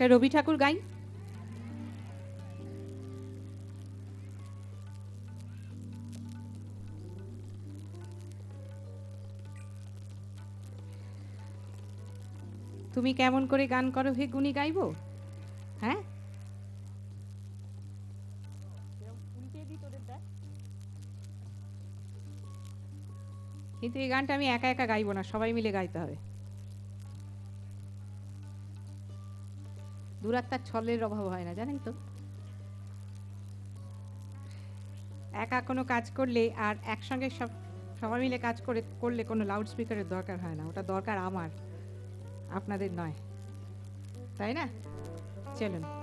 একটা রবি ঠাকুর গাই। তুমি কেমন করে গান করো হে গুনি গাইবো? হ্যাঁ? কিন্তু এই গানটা আমি একা একা গাইবো না, সবাই মিলে গাইতে হবে। দূরাত্মার ছলের অভাব হয় না, জানেন তো? একা কোনো কাজ করলে আর একসঙ্গে সব, সবাই মিলে কাজ করে, করলে কোনো লাউড স্পিকারের দরকার হয় না। ওটা দরকার আমার, আপনাদের নয়। তাই না? চলুন।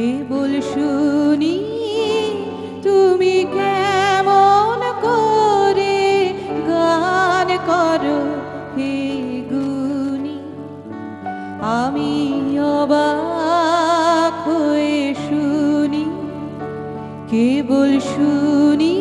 কেবল শুনি তুমি কেমন করে গান করো হে গুনি আমি অবাক হয়ে শুনি, কেবল শুনি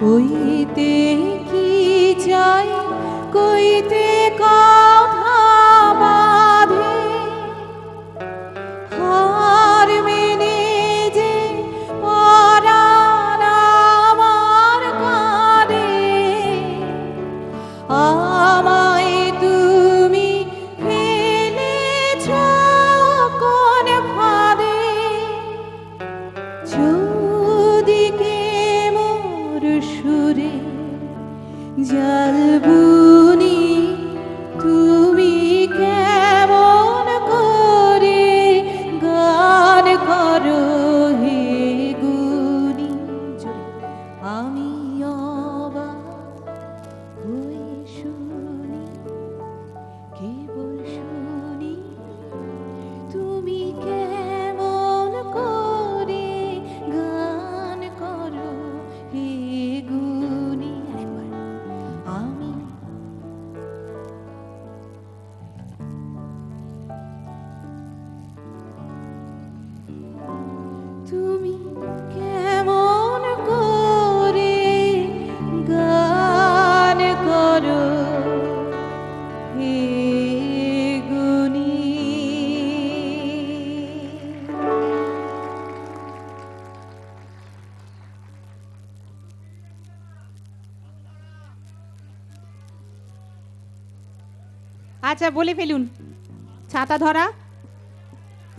কইতে কি চাই? কইতে কা আচ্ছা বলে ফেলুন। ছাতা ধরা।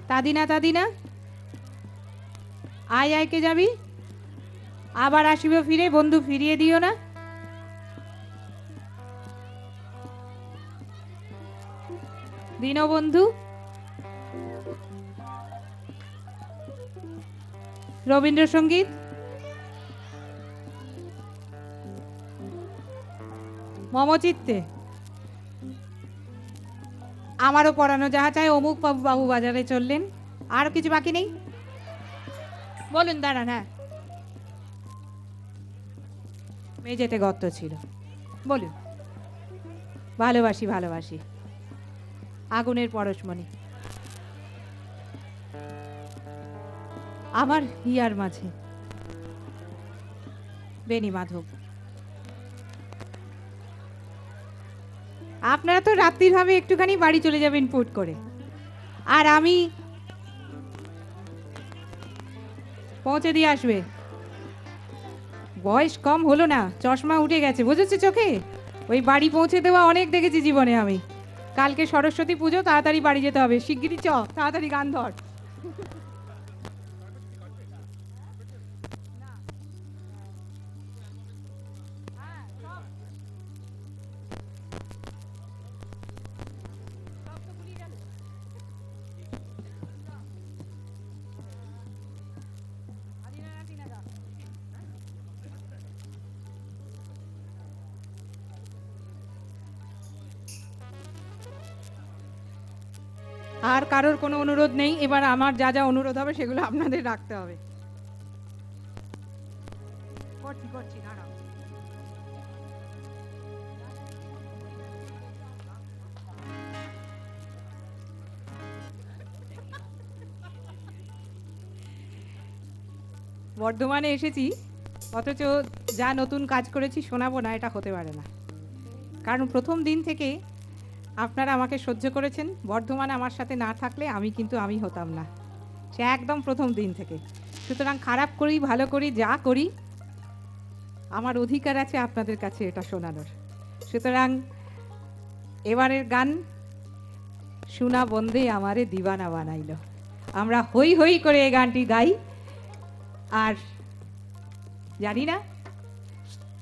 তাদিনা তাদিনা। আয় আয়, কে যাবি? আবার আসিব ফিরে, বন্ধু ফিরিয়ে দিও না। দীনবন্ধু। রবীন্দ্রসঙ্গীত। মমচিত্তে। আমারও পড়ানো যাহা চাই, অমুক বাবু বাজারে চললেন। আর কিছু বাকি নেই? বলুন, দাঁড়ান হ্যাঁ। মেঝেতে গর্ত ছিল। বলুন। ভালোবাসি ভালোবাসি। আগুনের পরশমণি। আমার হিয়ার মাঝে। বেনি মাধব। আপনারা তো রাত্রির ভাবে একটুখানি বাড়ি চলে যাবেন পুট করে। আর আমি পৌঁছে দিয়ে আসবে। বয়স কম হলো না, চশমা উঠে গেছে, বুঝেছ চোখে? ওই বাড়ি পৌঁছে দেওয়া অনেক দেখেছি জীবনে আমি। কালকে সরস্বতী পুজো, তাড়াতাড়ি বাড়ি যেতে হবে। শিগগিরই চ, তাড়াতাড়ি গান ধর। আর কারোর কোনো অনুরোধ নেই। এবার আমার যা যা অনুরোধ হবে সেগুলো আপনাদের রাখতে হবে। বর্ধমানে এসেছি, অথচ যা নতুন কাজ করেছি শোনাবো না, এটা হতে পারে না। কারণ প্রথম দিন থেকে আপনারা আমাকে সহ্য করেছেন, বর্ধমানে আমার সাথে না থাকলে আমি কিন্তু আমি হতাম না। সে একদম প্রথম দিন থেকে। সুতরাং খারাপ করি, ভালো করি, যা করি, আমার অধিকার আছে আপনাদের কাছে এটা শোনানোর। সুতরাং এবারের গান শোনা বন্দে আমারে দিবানা বানাইল। আমরা হই হই করে এই গানটি গাই। আর জানি না,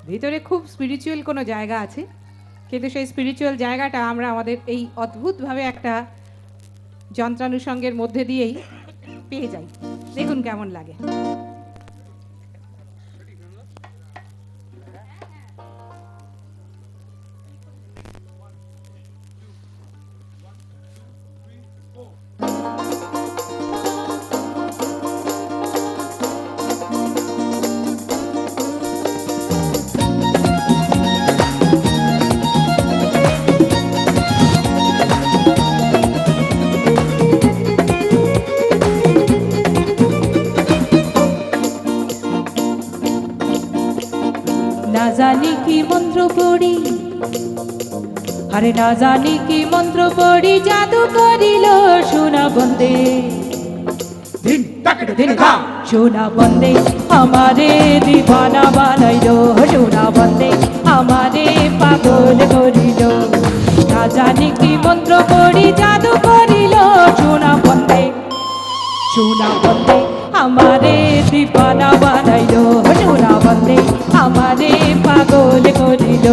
ভিতরে খুব স্পিরিচুয়াল কোনো জায়গা আছে। কিন্তু সেই স্পিরিচুয়াল জায়গাটা আমরা আমাদের এই অদ্ভুতভাবে একটা যন্ত্রানুষঙ্গের মধ্যে দিয়েই পেয়ে যাই। দেখুন কেমন লাগে। আরে না জানি কি মন্ত্র পড়ি জাদু করিল সোনা বন্দে সোনা বন্দে আমারে দিবানা বানাইল সোনা বন্দে আমারে পাগল করিল। না জানি কি মন্ত্র পড়ি জাদু করিল সোনা বন্দে সোনা বন্দে আমারে দিবানা বানাইল সোনা বন্দে আমারে পাগল করিল।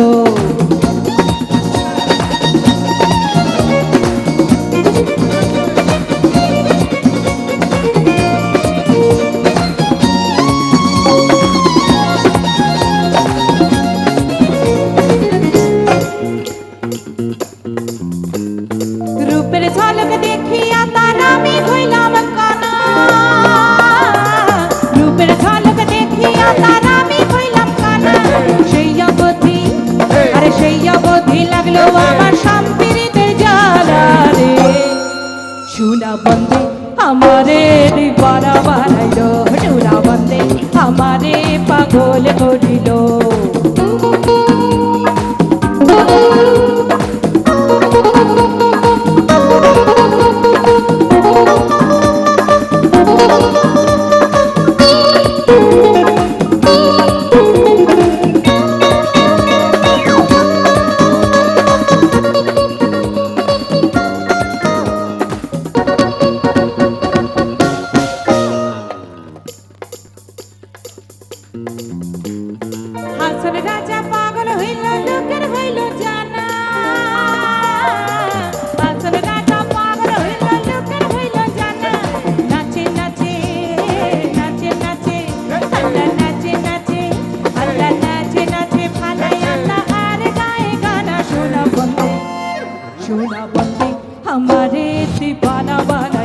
সোনা বন্দে আমারে দিবানা বানাইলো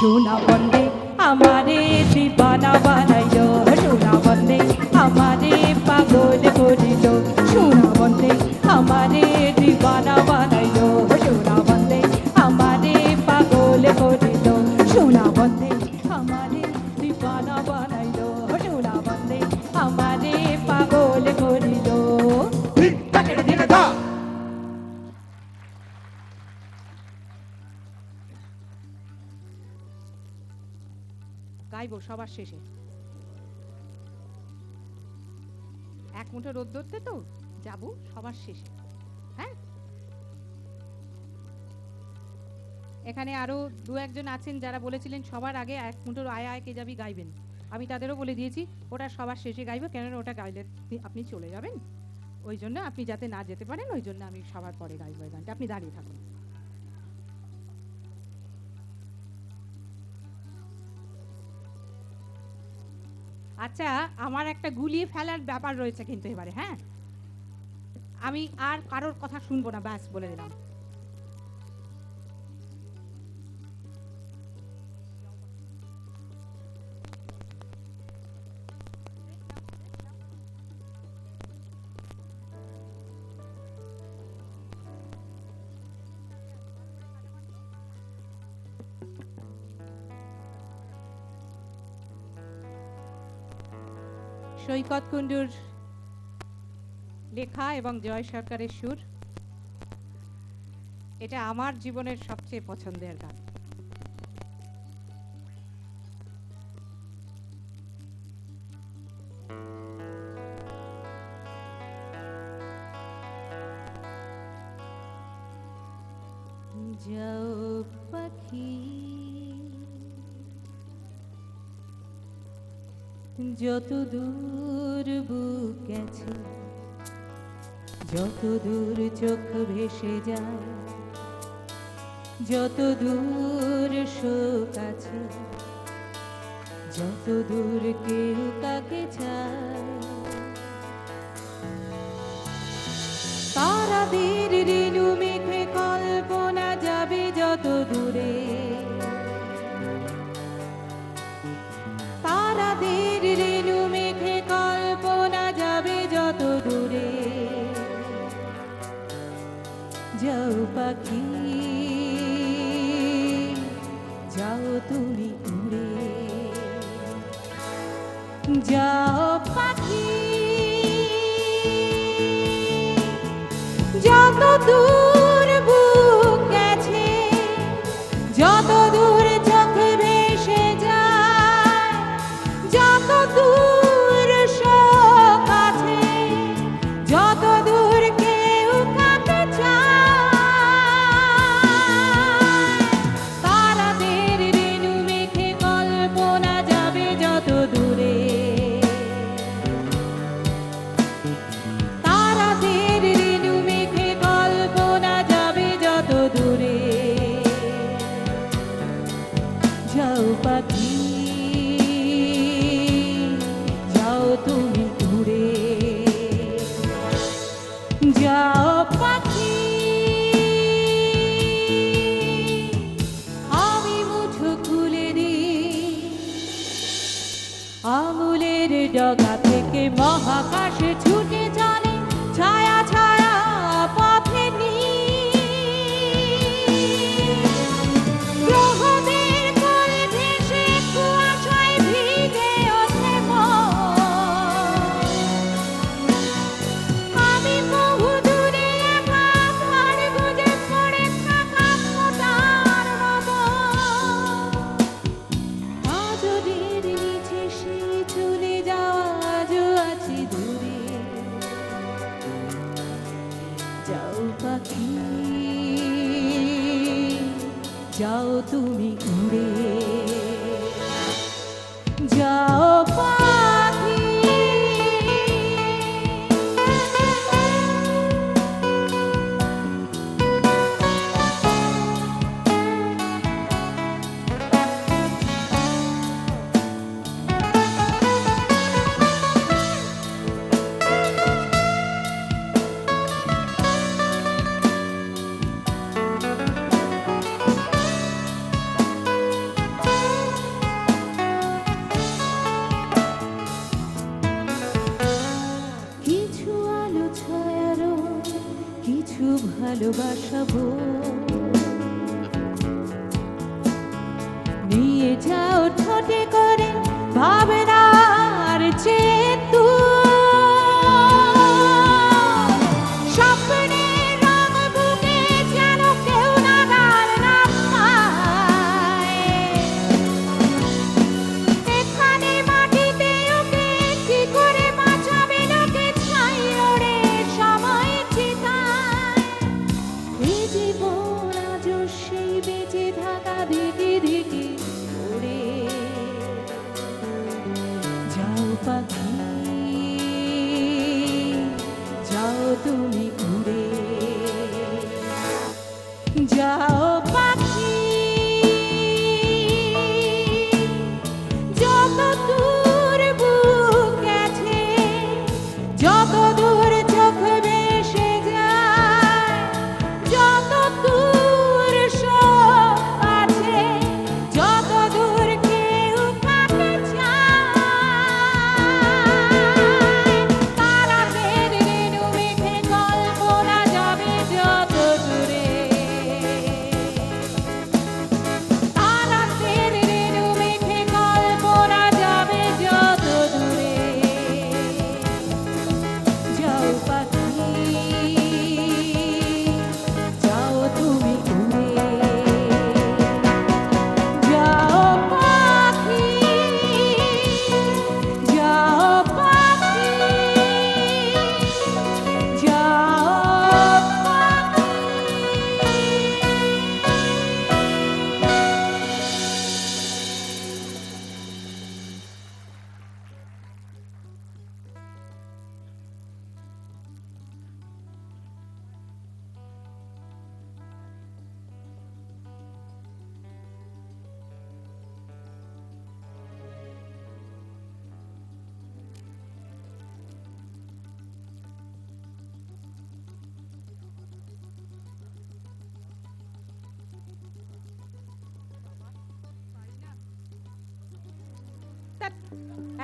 সোনা বন্দে আমারে দিবানা বানাইলো গাইবো সবার শেষে। এক মুঠো রোদ ধরতে তো, যাব সবার শেষে। হ্যাঁ? এখানে আরও দু একজন আছেন যারা বলেছিলেন, সবার আগে এক মুঠোর আয় আয় কে যাবি গাইবেন। আমি তাদেরও বলে দিয়েছি, ওটা সবার শেষে গাইবো, কেননা ওটা গাইলে আপনি- চলে যাবেন। ওই জন্য আপনি যাতে না যেতে পারেন, ওই জন্য আমি সবার পরে গাইবো এই গানটা। আপনি দাঁড়িয়ে থাকুন। আচ্ছা আমার একটা গুলিয়ে ফেলার ব্যাপার রয়েছে কিন্তু এবারে হ্যাঁ? আমি আর কারোর কথা শুনব না, ব্যাস বলে দিলাম। সৈকত কুণ্ডুর লেখা এবং জয় সরকারের সুর। এটা আমার জীবনের সবচেয়ে পছন্দের গান। যাও পাখি। যত দূর বুক গেছে, যত দূর চোখ ভেসে যায়, যত দূর শোক আছে, যত দূর কেউ কাকে চায়। তারাদের রেণু মেঘে কল্পনা যাবে যত দূরে। পাখি। যাও তুমি উড়ে। যাও পাখি। যত দূর আঙুলের ডগা থেকে মহাকাশে ছুটে চলে ছায়া যাও তুমি উড়ে যাও পা ভালোবাসাবো। নিয়ে যাও ঠোঁটে করে ভাবে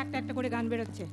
একটা একটা করে গান বেরোচ্ছে।